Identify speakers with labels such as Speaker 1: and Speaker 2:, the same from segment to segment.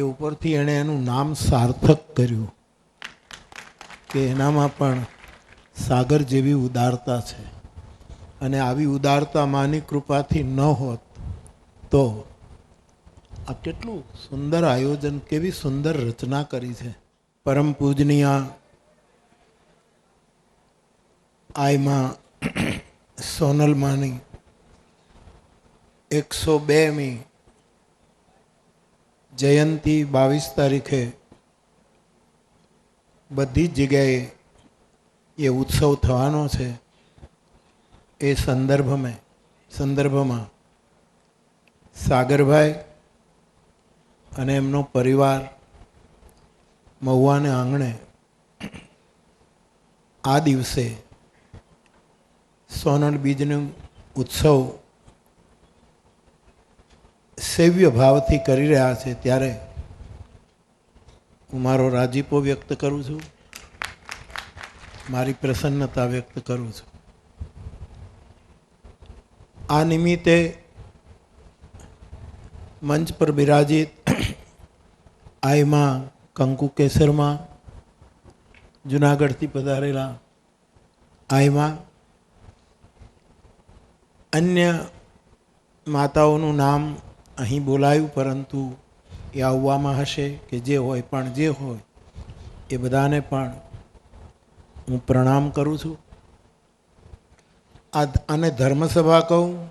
Speaker 1: એ ઉપરથી એણે એનું નામ સાર્થક કર્યું કે એનામાં પણ સાગર જેવી ઉદારતા છે. અને આવી ઉદારતા માની કૃપાથી ન હોત તો આ કેટલું સુંદર આયોજન, કેવી સુંદર રચના કરી છે. પરમ પૂજનીય આયમાં સોનલ માની એકસો બેમી જયંતી બાવીસ તારીખે બધી જ જગ્યાએ એ ઉત્સવ થવાનો છે. એ સંદર્ભમાં સંદર્ભમાં સાગરભાઈ અને એમનો પરિવાર મહુવાને આંગણે આ દિવસે સોનલ બીજનો ઉત્સવ સેવ્ય ભાવથી કરી રહ્યા છે ત્યારે હું મારો રાજીપો વ્યક્ત કરું છું. મારી પ્રસન્નતા વ્યક્ત કરું છું. આ નિમિત્તે મંચ પર બિરાજિત આઈમાં કંકુ કેસરમાં જુનાગઢથી પધારેલા આઈમાં અન્ય માતાઓનું નામ અહીં બોલાયું, પરંતુ એ આવવામાં હશે કે જે હોય પણ જે હોય, એ બધાને પણ હું પ્રણામ કરું છું. આ આને ધર્મસભા કહું.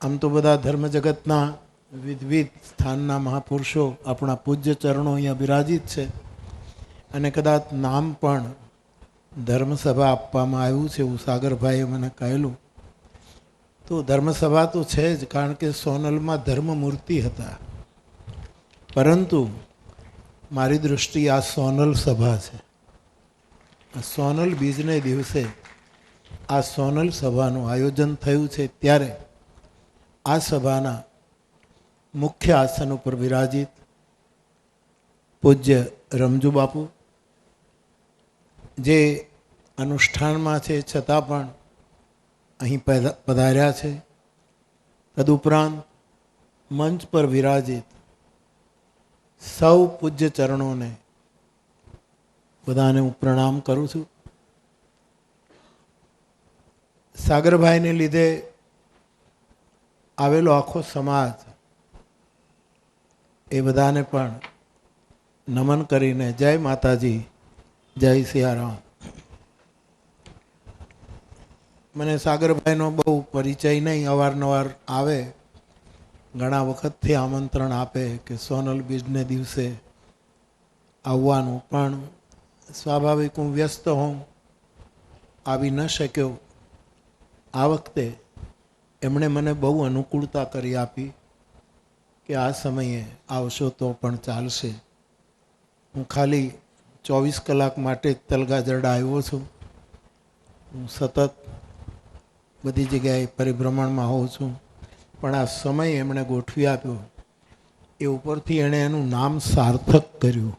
Speaker 1: આમ તો બધા ધર્મ જગતના વિધવિધ સ્થાનના મહાપુરુષો આપણા પૂજ્ય ચરણો અહીંયા બિરાજિત છે. અને કદાચ નામ પણ ધર્મસભા આપવામાં આવ્યું છે એવું સાગરભાઈએ મને કહેલું. તો ધર્મસભા તો છે જ, કારણ કે સોનલમાં ધર્મમૂર્તિ હતા. પરંતુ મારી દૃષ્ટિ આ સોનલ સભા છે. સોનલ બીજને દિવસે આ સોનલ સભાનું આયોજન થયું છે ત્યારે આ સભાના મુખ્ય આસન ઉપર વિરાજિત પૂજ્ય રમજુ બાપુ જે અનુષ્ઠાનમાં છે, છતાં પણ અહીં પધાર્યા છે. તદુપરાંત મંચ પર વિરાજિત સૌ પૂજ્ય ચરણોને બધાને હું પ્રણામ કરું છું. સાગરભાઈને લીધે આવેલો આખો સમાજ એ બધાને પણ નમન કરીને જય માતાજી, જય સિયારામ. મને સાગરભાઈનો બહુ પરિચય નહીં, અવારનવાર આવે. ઘણા વખતથી આમંત્રણ આપે કે સોનલ બીજને દિવસે આવવાનું, પણ સ્વાભાવિક હું વ્યસ્ત હોઉં, આવી ન શક્યો. આ વખતે એમણે મને બહુ અનુકૂળતા કરી આપી કે આ સમયે આવશો તો પણ ચાલશે. હું ખાલી ચોવીસ કલાક માટે તલગાજરડા આવ્યો છું. હું સતત બધી જગ્યાએ પરિભ્રમણમાં હોઉં છું. પણ આ સમય એમણે ગોઠવી આપ્યો એ ઉપરથી એણે એનું નામ સાર્થક કર્યું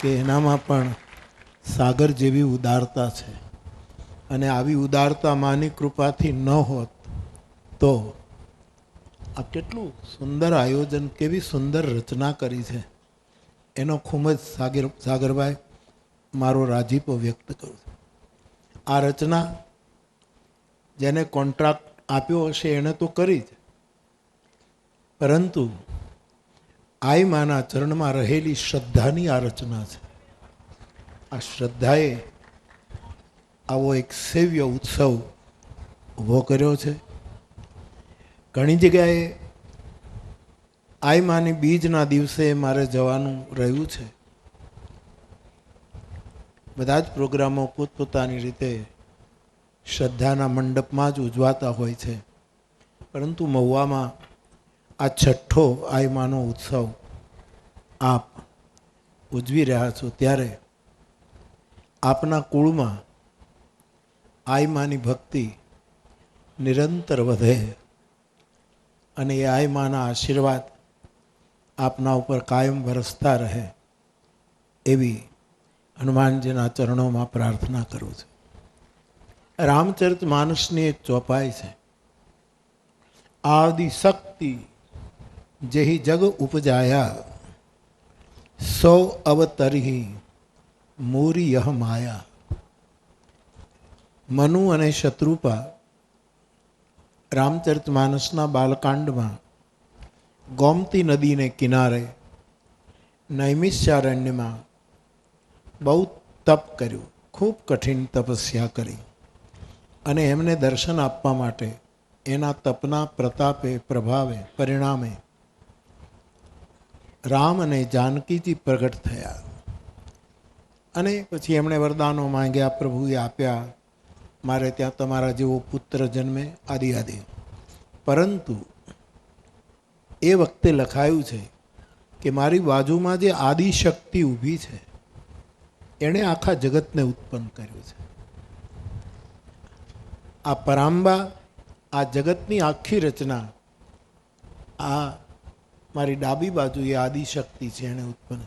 Speaker 1: કે એનામાં પણ સાગર જેવી ઉદારતા છે. અને આવી ઉદારતા માની કૃપાથી ન હોત તો આ કેટલું સુંદર આયોજન, કેવી સુંદર રચના કરી છે. એનો ખૂબ જ સાગર, સાગરભાઈ, મારો રાજીપો વ્યક્ત કરું છું. આ રચના જેને કોન્ટ્રાક્ટ આપ્યો હશે એણે તો કરી જ. પરંતુ આઈમાના ચરણમાં રહેલી શ્રદ્ધાની આ રચના છે. આ શ્રદ્ધાએ આવો એક સેવ્ય ઉત્સવ ઊભો કર્યો છે. ઘણી જગ્યાએ આઈમાની બીજના દિવસે મારે જવાનું રહ્યું છે. બધા જ પ્રોગ્રામો પોતપોતાની રીતે શ્રદ્ધાના મંડપમાં જ ઉજવાતા હોય છે. પરંતુ મહુવામાં આ છઠ્ઠો આયમાનો ઉત્સવ આપ ઉજવી રહ્યા છો ત્યારે આપના કુળમાં આયમાની ભક્તિ નિરંતર વધે અને એ આયમાના આશીર્વાદ આપના ઉપર કાયમ વરસતા રહે એવી હનુમાનજીના ચરણોમાં પ્રાર્થના કરું છું. રામચરિત માનસની એક ચોપાઈ છે. આદિ શક્તિ જેહી જગ ઉપજાયા, સૌ અવતરહી મૂરી યહ માયા. મનુ અને શત્રુપા રામચરિત માનસના બાલકાંડમાં ગોમતી નદીને કિનારે નૈમિષારણ્યમાં બહુ તપ કર્યું, ખૂબ કઠિન તપસ્યા કરી. અને એમને દર્શન આપવા માટે એના તપના, પ્રતાપે, પ્રભાવે, પરિણામે રામ અને જાનકીજી પ્રગટ થયા. અને પછી એમણે વરદાનો માંગ્યા, પ્રભુએ આપ્યા, મારે ત્યાં તમારા જેવો પુત્ર જન્મે આદિ આદિ પરંતુ એ વખતે લખાયું છે કે મારી બાજુમાં જે આદિશક્તિ ઊભી છે, એણે આખા જગતને ઉત્પન્ન કર્યું છે. આ પરાંબા, આ જગતની આખી રચના, આ મારી ડાબી બાજુ એ આદિશક્તિ છે એણે ઉત્પન્ન.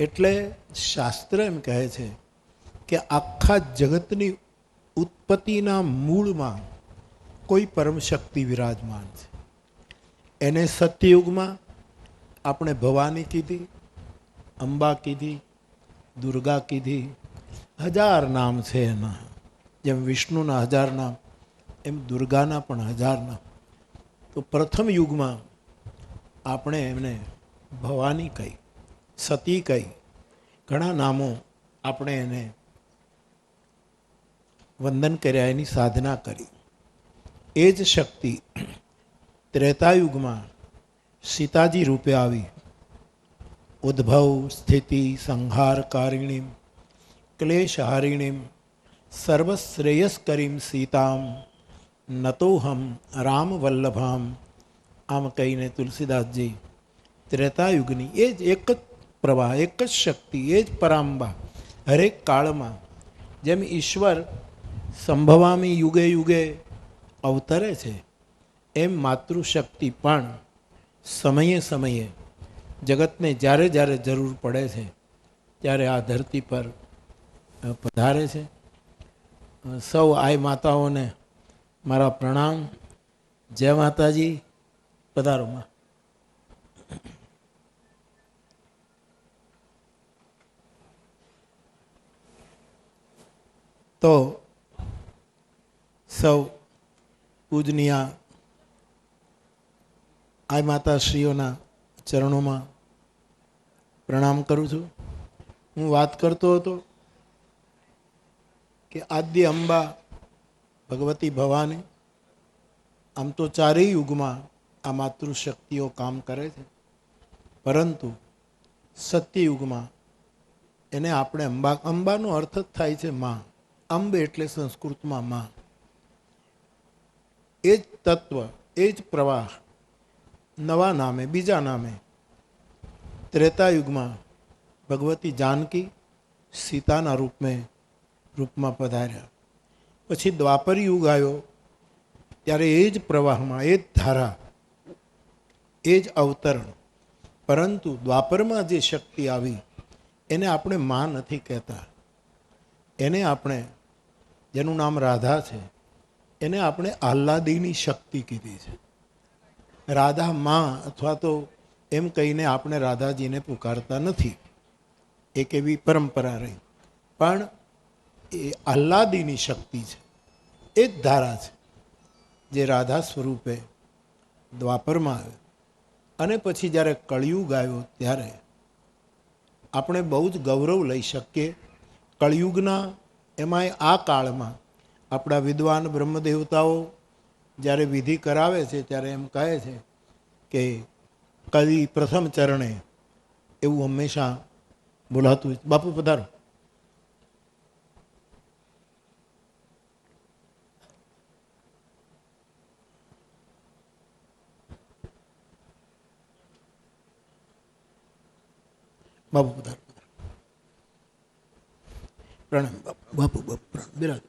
Speaker 1: એટલે શાસ્ત્ર એમ કહે છે કે આખા જગતની ઉત્પત્તિના મૂળમાં કોઈ પરમશક્તિ વિરાજમાન છે. એને સત્યયુગમાં આપણે ભવાની કીધી, અંબા કીધી, દુર્ગા કીધી, હજાર નામ છે એના, જેમ વિષ્ણુના હજાર નામ. એમ દુર્ગાના પણ હજારના. તો પ્રથમ યુગમાં આપણે એમને ભવાની કહી, સતી કહી, ઘણા નામો આપણે એને વંદન કર્યા, એની સાધના કરી. એ જ શક્તિ ત્રેતાયુગમાં સીતાજી રૂપે આવી. ઉદ્ભવ, સ્થિતિ, સંહારકારિણીમ, ક્લેશહારિણીમ, સર્વશ્રેયસ્કરીમ સીતામ. નતોહમ રામવલ્લભામ. આમ કહીને તુલસીદાસજી, ત્રેતાયુગની એ જ એક જ પ્રવાહ, એક જ શક્તિ, એ જ પરાંબા, હરેક કાળમાં જેમ ઈશ્વર સંભવામી યુગે યુગે અવતરે છે, એમ માતૃશક્તિ પણ સમયે સમયે જગતને જ્યારે જ્યારે જરૂર પડે છે, ત્યારે આ ધરતી પર પધારે છે. સૌ આ માતાઓને મારા પ્રણામ. જય માતાજી. પધારોમાં. તો સૌ પૂજનીય આ માતાશ્રીઓના ચરણોમાં પ્રણામ કરું છું. હું વાત કરતો હતો કે આદ્ય અંબા ભગવતી ભવાની આમ તો ચારેય યુગમાં આ માતૃશક્તિઓ કામ કરે છે. પરંતુ સત્યયુગમાં એને આપણે અંબા, અંબાનો અર્થ જ થાય છે માં. અંબ એટલે સંસ્કૃતમાં માં. એ જ તત્વ, એ જ પ્રવાહ, નવા નામે, બીજા નામે. ત્રેતાયુગમાં ભગવતી જાનકી સીતાના રૂપમાં રૂપમાં પધાર્યા. પછી દ્વાપર યુગ આવ્યો. ત્યારે એ જ પ્રવાહમાં, એ જ ધારા, એ જ અવતરણ. પરંતુ દ્વાપરમાં જે શક્તિ આવી, એને આપણે માં નથી કહેતા. એને આપણે, જેનું નામ રાધા છે, એને આપણે આહ્લાદીની શક્તિ કીધી છે. રાધા માં અથવા તો એમ કહીને આપણે રાધાજીને પુકારતા નથી. એક એવી પરંપરા રહી. પણ એ આહ્લાદીની શક્તિ છે. એ જ ધારા છે, જે રાધા સ્વરૂપે દ્વાપરમાં આવે. અને પછી જ્યારે કળિયુગ આવ્યો ત્યારે આપણે બહુ જ ગૌરવ લઈ શકીએ. કળિયુગના એમાંય આ કાળમાં આપણા વિદ્વાન બ્રહ્મદેવતાઓ જ્યારે વિધિ કરાવે છે, ત્યારે એમ કહે છે કે કલી પ્રથમ ચરણે એવું હંમેશા બોલાતું બાપુ પધારો. બાપુ પધારો પ્રણામ, બાપુ બાપુ બાપુ પ્રણામ. બિરાજ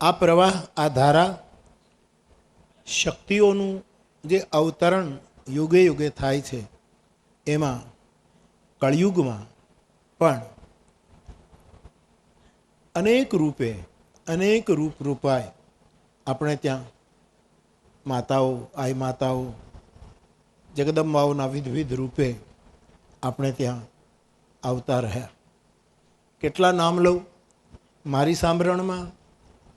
Speaker 1: આ પ્રવાહ, આ ધારા શક્તિઓનું જે અવતરણ યુગે યુગે થાય છે, એમાં કળિયુગમાં પણ અનેક રૂપે, અનેક રૂપ રૂપાય. આપણે ત્યાં માતાઓ, આઈ માતાઓ જગદંબાઓના વિધવિધ રૂપે આપણે ત્યાં આવતા રહ્યા. કેટલા નામ લઉં? મારી સાંભળણમાં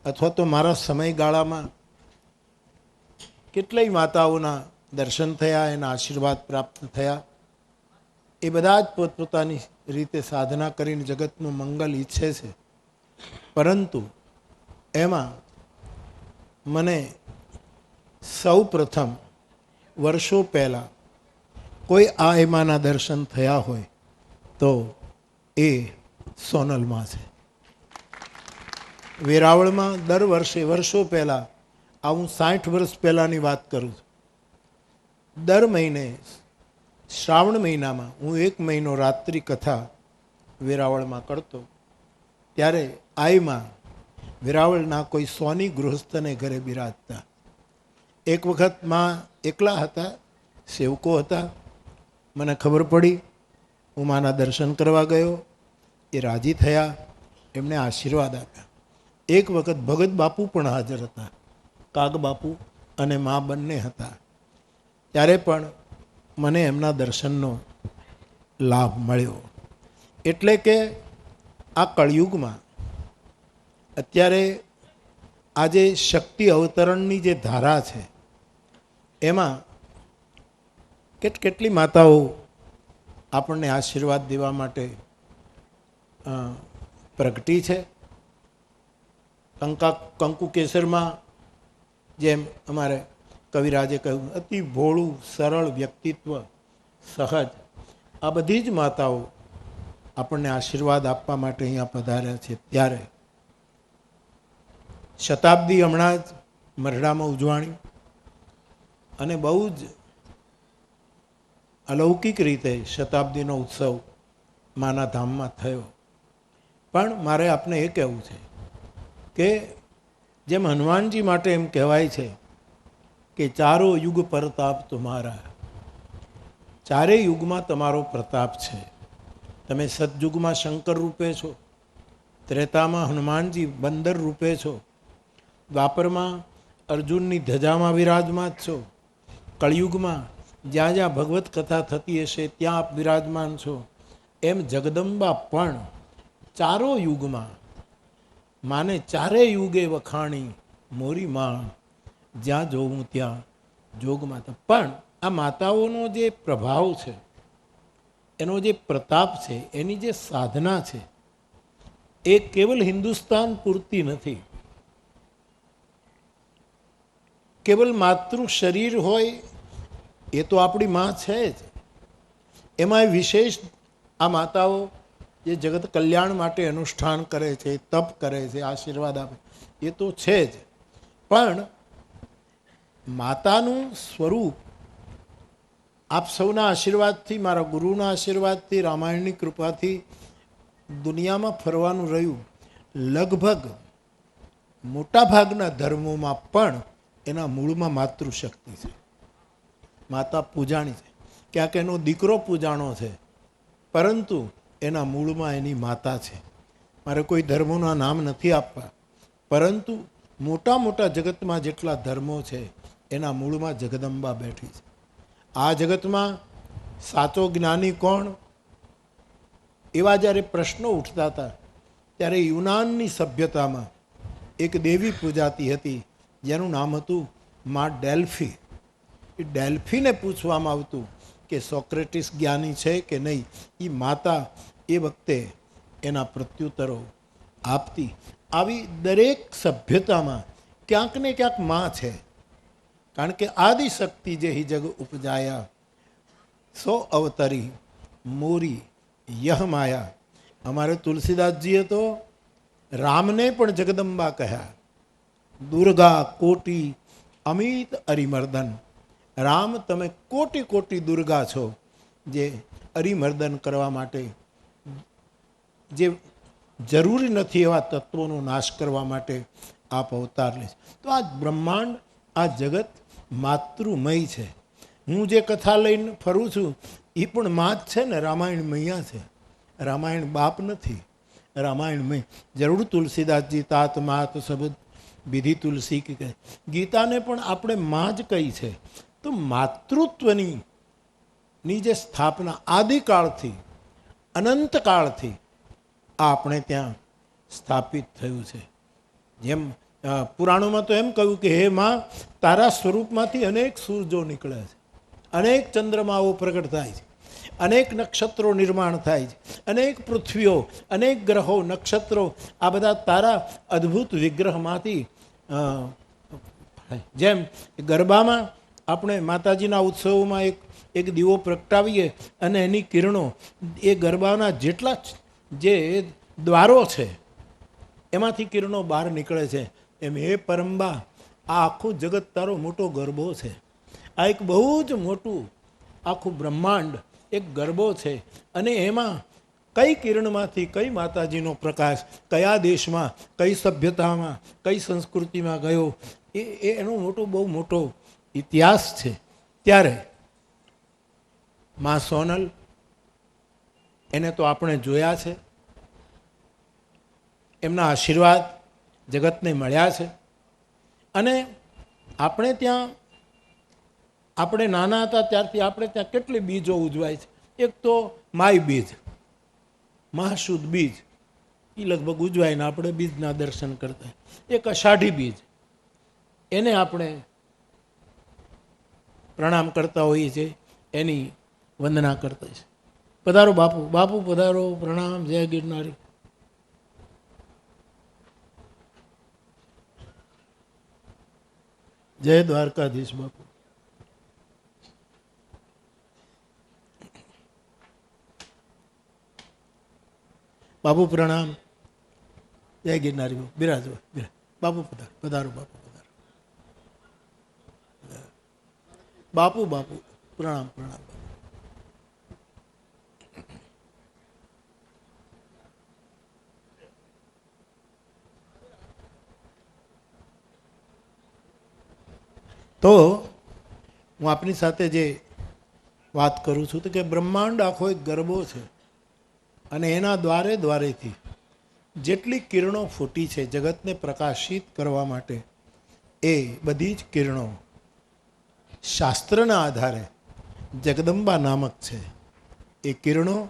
Speaker 1: અથવા તો મારા સમયગાળામાં કેટલાય માતાઓના દર્શન થયા, એના આશીર્વાદ પ્રાપ્ત થયા. એ બધા જ પોતપોતાની રીતે સાધના કરીને જગતનું મંગલ ઈચ્છે છે. પરંતુ એમાં મને સૌ પ્રથમ વર્ષો પહેલાં કોઈ આ એમાંના દર્શન થયા હોય તો એ સોનલમાં છે. વેરાવળમાં દર વર્ષે વર્ષો પહેલાં, આ હું સાઠ વર્ષ પહેલાંની વાત કરું છું. દર મહિને શ્રાવણ મહિનામાં હું એક મહિનો રાત્રિ કથા વેરાવળમાં કરતો. ત્યારે આઈમાં વેરાવળના કોઈ સોની ગૃહસ્થને ઘરે બિરાજતા. એક વખતમાં એકલા હતા, સેવકો હતા. મને ખબર પડી, હું માના દર્શન કરવા ગયો. એ રાજી થયા એમણે આશીર્વાદ આપ્યા. એક વખત ભગત બાપુ પણ હાજર હતા, કાગ બાપુ અને મા બંને હતા. ત્યારે પણ મને એમના દર્શનનો લાભ મળ્યો. એટલે કે આ કળયુગમાં અત્યારે આજે શક્તિ અવતરણની જે ધારા છે એમાં કેટ કેટલી માતાઓ આપણને આશીર્વાદ દેવા માટે પ્રગટી છે? કંકા, કંકુ કેસરમાં જેમ અમારે કવિરાજે કહ્યું, અતિ ભોળું, સરળ વ્યક્તિત્વ, સહજ, આ બધી જ માતાઓ આપણને આશીર્વાદ આપવા માટે અહીંયા પધાર્યા છે. ત્યારે શતાબ્દી હમણાં જ મરડામાં ઉજવાણી અને બહુ જ અલૌકિક રીતે શતાબ્દીનો ઉત્સવ માના ધામમાં થયો. પણ મારે આપને એ કહેવું છે કે જેમ હનુમાનજી માટે એમ કહેવાય છે કે ચારો યુગ પ્રતાપ તમારા. ચારેય યુગમાં તમારો પ્રતાપ છે. તમે સતયુગમાં શંકર રૂપે છો, ત્રેતામાં હનુમાનજી બંદર રૂપે છો, દ્વાપરમાં અર્જુનની ધજામાં વિરાજમાન છો કળિયુગમાં જ્યાં જ્યાં ભગવત કથા થતી હશે, ત્યાં આપ વિરાજમાન છો. એમ જગદંબા પણ ચારો યુગમાં, માને ચારે યુગે વખાણી મોરી માણ, જ્યાં જોઉં ત્યાં જોગ માતા પણ આ માતાઓનો જે પ્રભાવ છે, એનો જે પ્રતાપ છે, એની જે સાધના છે, એ કેવલ હિન્દુસ્તાન પૂરતી નથી. કેવલ માતૃ શરીર હોય, એ તો આપણી માં છે જ. એમાં વિશેષ આ માતાઓ જે જગત કલ્યાણ માટે અનુષ્ઠાન કરે છે, તપ કરે છે, આશીર્વાદ આપે, એ તો છે જ. પણ માતાનું સ્વરૂપ આપ સૌના આશીર્વાદથી, મારા ગુરુના આશીર્વાદથી, રામાયણની કૃપાથી દુનિયામાં ફરવાનું રહ્યું. લગભગ મોટાભાગના ધર્મોમાં પણ એના મૂળમાં માતૃશક્તિ છે. માતા પૂજાણી છે. ક્યાંક એનો દીકરો પૂજાણો છે. પરંતુ એના મૂળમાં એની માતા છે. મારે કોઈ ધર્મોના નામ નથી આપવા. પરંતુ મોટા મોટા જગતમાં જેટલા ધર્મો છે, એના મૂળમાં જગદંબા બેઠી છે. આ જગતમાં સાચો જ્ઞાની કોણ? એવા જ્યારે પ્રશ્નો ઉઠતા હતા, ત્યારે યુનાનની સભ્યતામાં એક દેવી પૂજાતી હતી. જેનું નામ હતું મા ડેલ્ફી. એ ડેલ્ફીને પૂછવામાં આવતું કે સોક્રેટિસ જ્ઞાની છે કે નહીં? એ માતા એ વખતે એના પ્રત્યુત્તરો આપતી. આવી દરેક સભ્યતામાં ક્યાંક ને ક્યાંકમાં છે. કારણ કે આદિશક્તિ જે હિ જગ ઉપજાયા, સો અવતરી મોરી યહ માયા. અમારે તુલસીદાસજીએ તો રામને પણ જગદંબા કહ્યા. દુર્ગા, કોટી, અમિત અરિમર્દન. રામ, તમે કોટી કોટી દુર્ગા છો, જે અરિમર્દન કરવા માટે જે જરૂરી નથી એવા તત્વોનો નાશ કરવા માટે આપ અવતાર લે. તો આ બ્રહ્માંડ, આ જગત માતૃમય છે. હું જે કથા લઈને ફરું છું એ પણ માત છે ને, રામાયણ મૈયા છે. રામાયણ બાપ નથી રામાયણ મય જરૂર તુલસીદાસજી, તાત, માત, સબદ વિધિ તુલસી કે કહે ગીતાને પણ આપણે માં જ કહી છે. તો માતૃત્વની ની જે સ્થાપના આદિકાળથી, અનંતકાળથી આ આપણે ત્યાં સ્થાપિત થયું છે. જેમ પુરાણોમાં તો એમ કહ્યું કે, હે માં, તારા સ્વરૂપમાંથી અનેક સૂરજો નીકળે છે. અનેક ચંદ્રમાઓ પ્રગટ થાય છે. અનેક નક્ષત્રો નિર્માણ થાય છે. અનેક પૃથ્વીઓ, અનેક ગ્રહો, નક્ષત્રો, આ બધા તારા અદ્ભુત વિગ્રહમાંથી જેમ ગરબામાં આપણે માતાજીના ઉત્સવોમાં એક એક દીવો પ્રગટાવીએ અને એની કિરણો એ ગરબાના જેટલા જ દ્વારો છે, એમાંથી કિરણો બહાર નીકળે છે, એમ હે પરંબા આ આખું જગત તારો મોટો ગરબો છે. આ એક બહુ જ મોટું, આખું બ્રહ્માંડ એક ગરબો છે. અને એમાં કઈ કિરણમાંથી કઈ માતાજીનો પ્રકાશ, કયા દેશમાં, કઈ સભ્યતામાં, કઈ સંસ્કૃતિમાં ગયો, એ એ એનો મોટો, બહુ મોટો ઇતિહાસ છે. ત્યારે મા સોનલ એને તો આપણે જોયા છે. એમના આશીર્વાદ જગતને મળ્યા છે. અને આપણે ત્યાં આપણે નાના હતા ત્યારથી આપણે ત્યાં કેટલી બીજો ઉજવાય છે? એક તો માય બીજ મહાશુદ્ધ બીજ એ લગભગ ઉજવાય ને આપણે બીજના દર્શન કરતા. એક અષાઢી બીજ, એને આપણે પ્રણામ કરતા હોઈએ છીએ, એની વંદના કરતા છે. પધારો બાપુ બાપુ પધારો, પ્રણામ, જય ગિરનારી. જય દ્વારકાધીશ બાપુ. બાપુ પ્રણામ. જય ગિરનારી બિરાજો. બાપુ પધારો પધારો, બાપુ પધારો. બાપુ બાપુ, પ્રણામ પ્રણામ. તો હું આપની સાથે જે વાત કરું છું તો કે બ્રહ્માંડ આખો એક ગરબો છે. અને એના દ્વારે દ્વારેથી જેટલી કિરણો ફૂટી છે, જગતને પ્રકાશિત કરવા માટે, એ બધી જ કિરણો શાસ્ત્રના આધારે જગદંબા નામક છે. એ કિરણો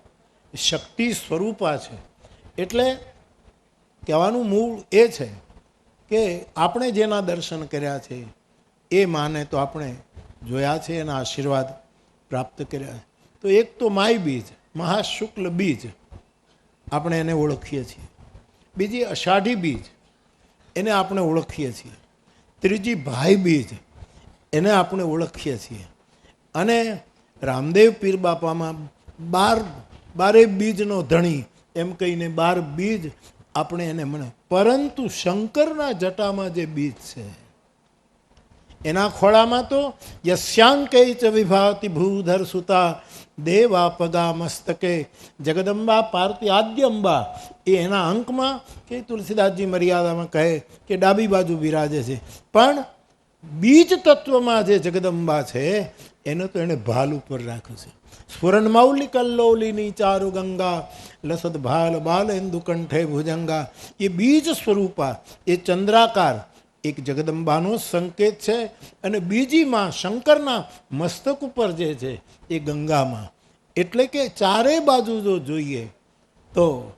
Speaker 1: શક્તિ સ્વરૂપા છે. એટલે કહેવાનું મૂળ એ છે કે આપણે જેના દર્શન કર્યા છે, એ માને તો આપણે જોયા છે, એના આશીર્વાદ પ્રાપ્ત કર્યા. તો એક તો માય બીજ, મહાશુક્લ બીજ આપણે એને ઓળખીએ છીએ. બીજી અષાઢી બીજ, એને આપણે ઓળખીએ છીએ. ત્રીજી ભાઈ બીજ, એને આપણે ઓળખીએ છીએ. અને રામદેવ પીર બાપામાં બાર, બારે બીજનો ધણી, એમ કહીને બાર બીજ આપણે એને મને. પરંતુ શંકરના જટામાં જે બીજ છે, એના ખોળામાં તો યસ્યાંકે ચ વિભાતિ ભૂધર સુતા દેવા પગા મસ્તકે જગદંબા પાર્તી આદ્યંબા એ એના અંકમાં કે તુલસીદાસજી મર્યાદામાં કહે કે ડાબી બાજુ બિરાજે છે. પણ બીજ તત્વમાં જે જગદંબા છે, એને તો એણે ભાલ ઉપર રાખ્યું છે. સ્ફુરન માઉલી કલ્લોલિની ચારુ ગંગા, લસદ ભાલ બાલ હિન્દુ કંઠે ભુજંગા. એ બીજ સ્વરૂપા, એ ચંદ્રાકાર એક જગદંબાનો સંકેત છે અને બીજીમાં શંકરના મસ્તક ઉપર જે છે એ ગંગામાં. એટલે કે ચારે બાજુ જો જોઈએ તો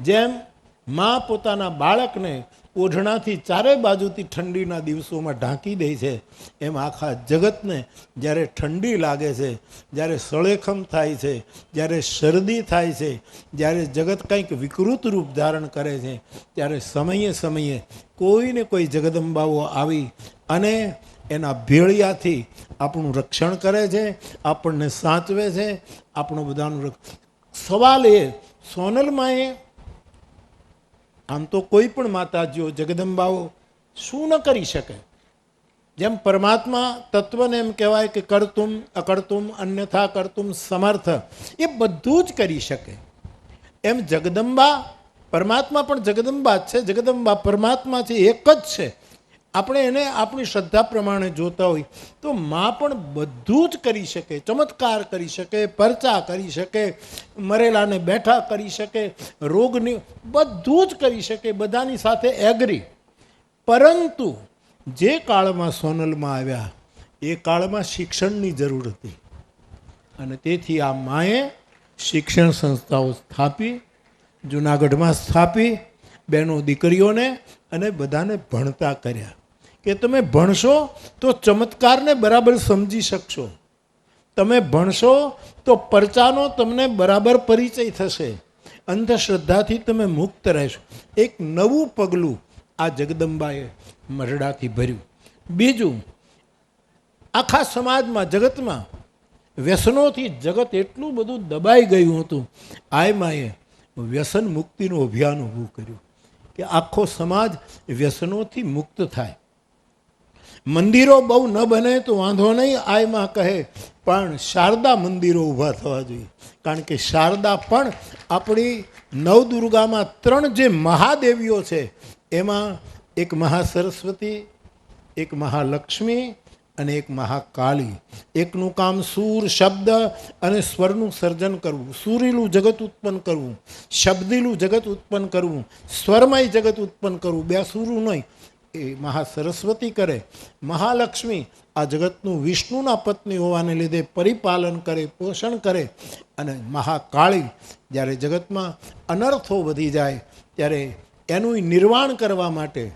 Speaker 1: જેમ મા પોતાના બાળકને ઓઢણાથી ચારે બાજુથી ઠંડીના દિવસોમાં ઢાંકી દે છે. એમ આખા જગતને જ્યારે ઠંડી લાગે છે, જ્યારે સળેખમ થાય છે, જ્યારે શરદી થાય છે, જ્યારે જગત કંઈક વિકૃત રૂપ ધારણ કરે છે, ત્યારે સમયે સમયે કોઈને કોઈ જગદંબાઓ આવી અને એના ભેળિયાથી આપણું રક્ષણ કરે છે, આપણને સાચવે છે. આપણું બધાનું સવાલ એ સોનલમાં એ આમ તો કોઈ પણ માતાજીઓ, જગદંબાઓ શું ન કરી શકે? જેમ પરમાત્મા તત્વને એમ કહેવાય કે કરતુમ, અકર્તુમ, અન્યથા કરતુમ, સમર્થ, એ બધું જ કરી શકે. એમ જગદંબા, પરમાત્મા પણ જગદંબા જ છે. જગદંબા પરમાત્મા છે, એક જ છે. આપણે એને આપણી શ્રદ્ધા પ્રમાણે જોતા હોય, તો માં પણ બધું જ કરી શકે, ચમત્કાર કરી શકે, પરચા કરી શકે, મરેલાને બેઠા કરી શકે, રોગની બધું જ કરી શકે, બધાની સાથે એગ્રી પરંતુ જે કાળમાં સોનલમાં આવ્યા, એ કાળમાં શિક્ષણની જરૂર હતી. અને તેથી આ માએ શિક્ષણ સંસ્થાઓ સ્થાપી, જુનાગઢમાં સ્થાપી, બહેનો દીકરીઓને અને બધાને ભણતા કર્યા. કે તમે ભણશો તો ચમત્કારને બરાબર સમજી શકશો. તમે ભણશો તો પરચાનો તમને બરાબર પરિચય થશે. અંધશ્રદ્ધાથી તમે મુક્ત રહેશો. એક નવું પગલું આ જગદંબાએ મરડાથી ભર્યું. બીજું, આખા સમાજમાં, જગતમાં વ્યસનોથી જગત એટલું બધું દબાઈ ગયું હતું. આયમાએ વ્યસન મુક્તિનું અભિયાન ઊભું કર્યું કે આખો સમાજ વ્યસનોથી મુક્ત થાય. મંદિરો બહુ ન બને તો વાંધો નહીં, આયમાં કહે, પણ શારદા મંદિરો ઊભા થવા જોઈએ. કારણ કે શારદા પણ આપણી નવદુર્ગામાં ત્રણ જે મહાદેવીઓ છે, એમાં એક મહાસરસ્વતી, એક મહાલક્ષ્મી અને એક મહાકાળી. એકનું કામ સૂર, શબ્દ અને સ્વરનું સર્જન કરવું, સુરીલું જગત ઉત્પન્ન કરવું, શબ્દીલું જગત ઉત્પન્ન કરવું, સ્વરમય જગત ઉત્પન્ન કરવું, બે સુરું નહીં એ મહા સરસ્વતી કરે, મહાલક્ષ્મી આ જગતનું વિષ્ણુના પત્ની હોવાને લીધે પરિપાલન કરે, પોષણ કરે અને મહાકાળી જ્યારે જગતમાં અનર્થો વધી જાય, ત્યારે એનું નિર્વાણ કરવા માટે,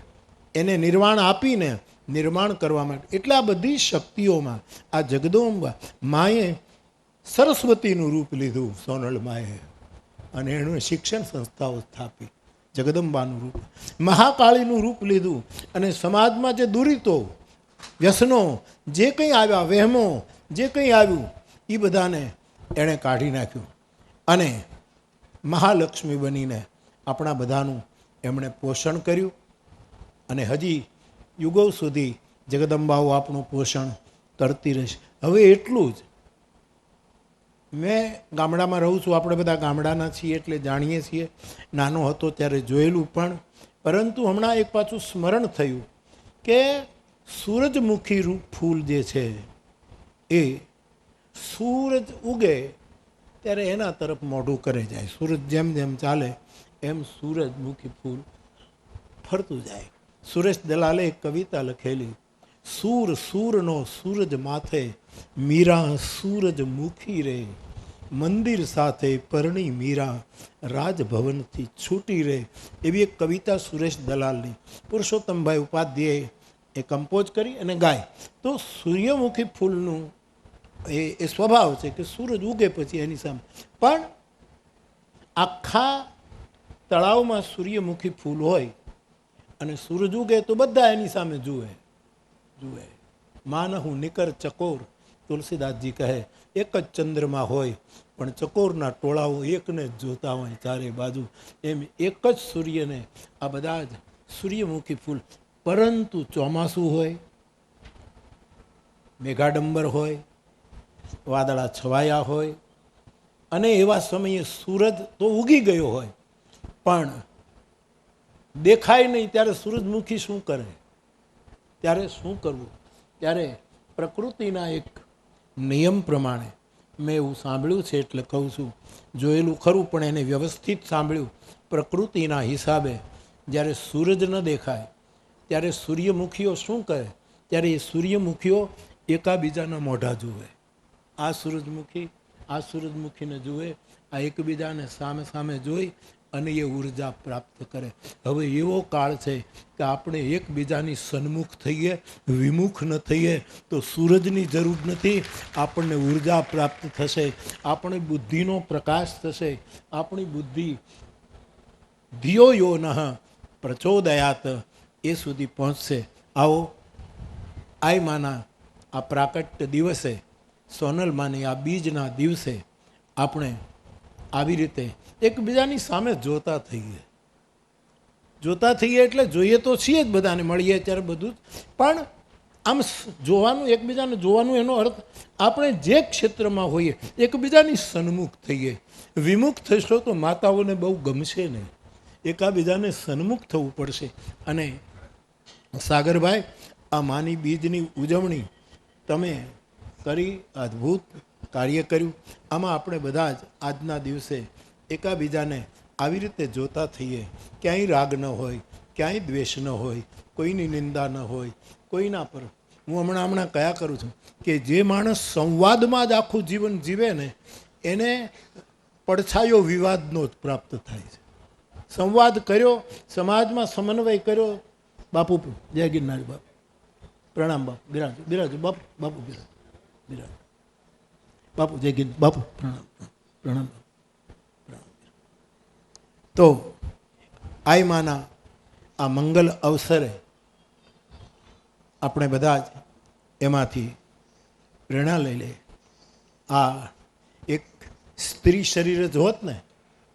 Speaker 1: એને નિર્વાણ આપીને નિર્માણ કરવા માટે, એટલા બધી શક્તિઓમાં આ જગદોંબા માએ સરસ્વતીનું રૂપ લીધું, સોનલ માએ. અને એણે શિક્ષણ સંસ્થાઓ સ્થાપી. જગદંબાનું રૂપ. મહાકાળીનું રૂપ લીધું અને સમાજમાં જે દુરિતો, વ્યસનો, જે કંઈ આવ્યા, વહેમો, જે કંઈ આવ્યું એ બધાને એણે કાઢી નાખ્યું. અને મહાલક્ષ્મી બનીને આપણા બધાનું એમણે પોષણ કર્યું. અને હજી યુગો સુધી જગદંબાઓ આપણું પોષણ કરતી રહેશે. હવે એટલું જ. મેં ગામડામાં રહું છું, આપણે બધા ગામડાના છીએ એટલે જાણીએ છીએ. નાનો હતો ત્યારે જોયેલું પણ. પરંતુ હમણાં એક પાછું સ્મરણ થયું કે સૂરજમુખી રૂપ ફૂલ જે છે એ સૂરજ ઉગે ત્યારે એના તરફ મોઢું કરે જાય. સૂરજ જેમ જેમ ચાલે, એમ સૂરજમુખી ફૂલ ફરતું જાય. સુરેશ દલાલે એક કવિતા લખેલી, સૂર સૂરનો સૂરજ માથે મીરા સૂરજમુખી રે. મંદિર સાથે પરણી મીરા રાજભવનથી છૂટી રહે એવી એક કવિતા સુરેશ દલાલની. પુરુષોત્તમભાઈ ઉપાધ્યાય એ કમ્પોઝ કરી અને ગાય. તો સૂર્યમુખી ફૂલનું એ એ સ્વભાવ છે કે સૂરજ ઉગે પછી એની સામે. પણ આખા તળાવમાં સૂર્યમુખી ફૂલ હોય અને સૂરજ ઉગે તો બધા એની સામે જુએ. જુએ. માનહુ નિકર ચકોર. તુલસીદાસજી કહે, એક જ ચંદ્રમાં હોય, પણ ચકોરના ટોળાઓ એકને જ જોતા હોય ચારે બાજુ. એમ એક જ સૂર્યને આ બધા જ સૂર્યમુખી ફૂલ. પરંતુ ચોમાસું હોય, મેઘાડંબર હોય, વાદળા છવાયા હોય, અને એવા સમયે સૂરજ તો ઉગી ગયો હોય. પણ દેખાય નહીં ત્યારે સૂરજમુખી શું કરે? ત્યારે શું કરવું? ત્યારે પ્રકૃતિના એક નિયમ પ્રમાણે મેં એવું સાંભળ્યું છે એટલે કહું છું. જોયેલું ખરું, પણ એને વ્યવસ્થિત સાંભળ્યું. પ્રકૃતિના હિસાબે જ્યારે સૂરજ ન દેખાય, ત્યારે સૂર્યમુખીઓ શું કહે? ત્યારે એ સૂર્યમુખીઓ એકાબીજાના મોઢા જુએ. આ સૂરજમુખી, આ સૂરજમુખીને જુએ, આ એકબીજાને સામે સામે જોઈ અને એ ઊર્જા પ્રાપ્ત કરે. હવે એવો કાળ છે કે આપણે એકબીજાની સન્મુખ થઈએ, વિમુખ ન થઈએ, તો સૂરજની જરૂર નથી, આપણને ઊર્જા પ્રાપ્ત થશે, આપણી બુદ્ધિનો પ્રકાશ થશે, આપણી બુદ્ધિ ધિયો યો નઃ પ્રચોદયાત, એ સુધી પહોંચશે. આવો, આયમાના આ પ્રાકટ્ય દિવસે સોનલમાની આ બીજના દિવસે આપણે આવી રીતે એકબીજાની સામે જોતા થઈએ. જોતા થઈએ એટલે જોઈએ તો છીએ જ બધાને, મળીએ ત્યારે બધું જ. પણ આમ જોવાનું, એકબીજાને જોવાનું એનો અર્થ આપણે જે ક્ષેત્રમાં હોઈએ, એકબીજાની સન્મુખ થઈએ. વિમુખ થશો તો માતાઓને બહુ ગમશે નહીં. એકાબીજાને સન્મુખ થવું પડશે. અને સાગરભાઈ, આ માની બીજની ઉજવણી તમે કરી, અદ્ભુત કાર્ય કર્યું. આમાં આપણે બધા જ આજના દિવસે એકાબીજાને આવી રીતે જોતા થઈએ, ક્યાંય રાગ ન હોય, ક્યાંય દ્વેષ ન હોય, કોઈની નિંદા ન હોય, કોઈના પર. હું હમણાં હમણાં કયા કરું છું કે જે માણસ સંવાદમાં જ આખું જીવન જીવે ને, એને પડછાયો વિવાદનો જ પ્રાપ્ત થાય છે. સંવાદ કર્યો, સમાજમાં સમન્વય કર્યો, બાપુ જય ગિરનારી બાપુ. પ્રણામ બાપુ. બિરાજ બિરાજ, બાપુ બાપુ બિરાજ. બિરાજ. બાપુ, જય ગિર, બાપુ, પ્રણામ પ્રણામ. તો આઈ માના આ મંગલ અવસરે આપણે બધા જ એમાંથી પ્રેરણા લઈ લે આ એક સ્ત્રી શરીર જ હોત ને,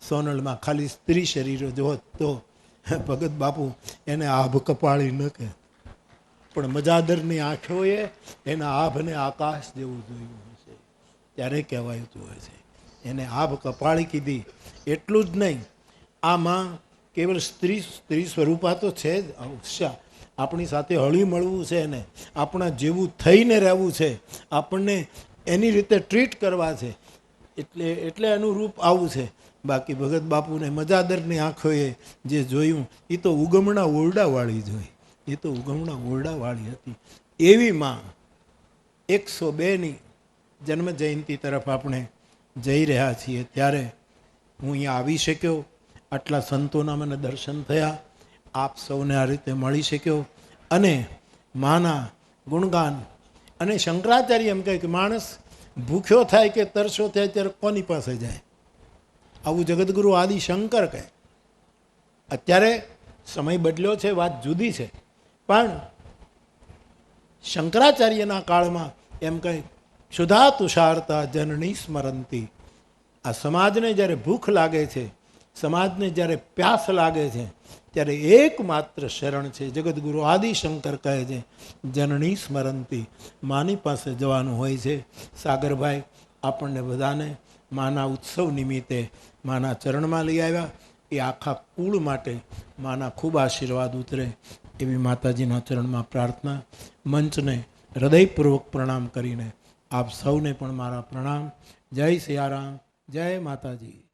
Speaker 1: સોનલમાં ખાલી સ્ત્રી શરીર જ હોત, તો ભગત બાપુ એને આભ કપાળી ન કે. પણ મજાદરની આંખોએ એના આભને આકાશ જેવું જોયું હશે ત્યારે કહેવાયું હોય છે. એને આભ કપાળી કીધી. એટલું જ નહીં આમાં કેવળ સ્ત્રી સ્ત્રી સ્વરૂપા તો છે જ. અવશ્ય આપણી સાથે હળી મળવું છે ને, આપણા જેવું થઈને રહેવું છે, આપણને એની રીતે ટ્રીટ કરવા છે, એટલે એટલે એનું રૂપ આવું છે. બાકી ભગત બાપુને મજાદરની આંખોએ જે જોયું એ તો ઉગમણા ઓરડાવાળી જોઈ એ તો ઉગમણા ઓરડાવાળી હતી. એવી માં એકસો બેની જન્મ જયંતિ તરફ આપણે જઈ રહ્યા છીએ. ત્યારે હું અહીંયા આવી શક્યો. આટલા સંતોના મને દર્શન થયા. આપ સૌને આ રીતે મળી શક્યો. અને માના ગુણગાન અને શંકરાચાર્ય એમ કહે કે માણસ ભૂખ્યો થાય કે તરસો થાય ત્યારે કોની પાસે જાય? આવું જગતગુરુ આદિ શંકર કહે. અત્યારે સમય બદલ્યો છે, વાત જુદી છે. પણ શંકરાચાર્યના કાળમાં એમ કહે સુધા તુષારતા જનની સ્મરંતી. આ સમાજને જ્યારે ભૂખ લાગે છે સમાજને જ્યારે પ્યાસ લાગે છે, ત્યારે એકમાત્ર શરણ છે જગતગુરુ આદિશંકર કહે છે, જનની સ્મરંતી માની પાસે જવાનું હોય છે. સાગરભાઈ, આપણને બધાને માના ઉત્સવ નિમિત્તે માના ચરણમાં લઈ આવ્યા. એ આખા કુળ માટે માના ખૂબ આશીર્વાદ ઉતરે એવી માતાજીના ચરણમાં પ્રાર્થના, મંચને હૃદયપૂર્વક પ્રણામ કરીને આપ સૌને પણ મારા પ્રણામ. જય સિયારામ. જય માતાજી.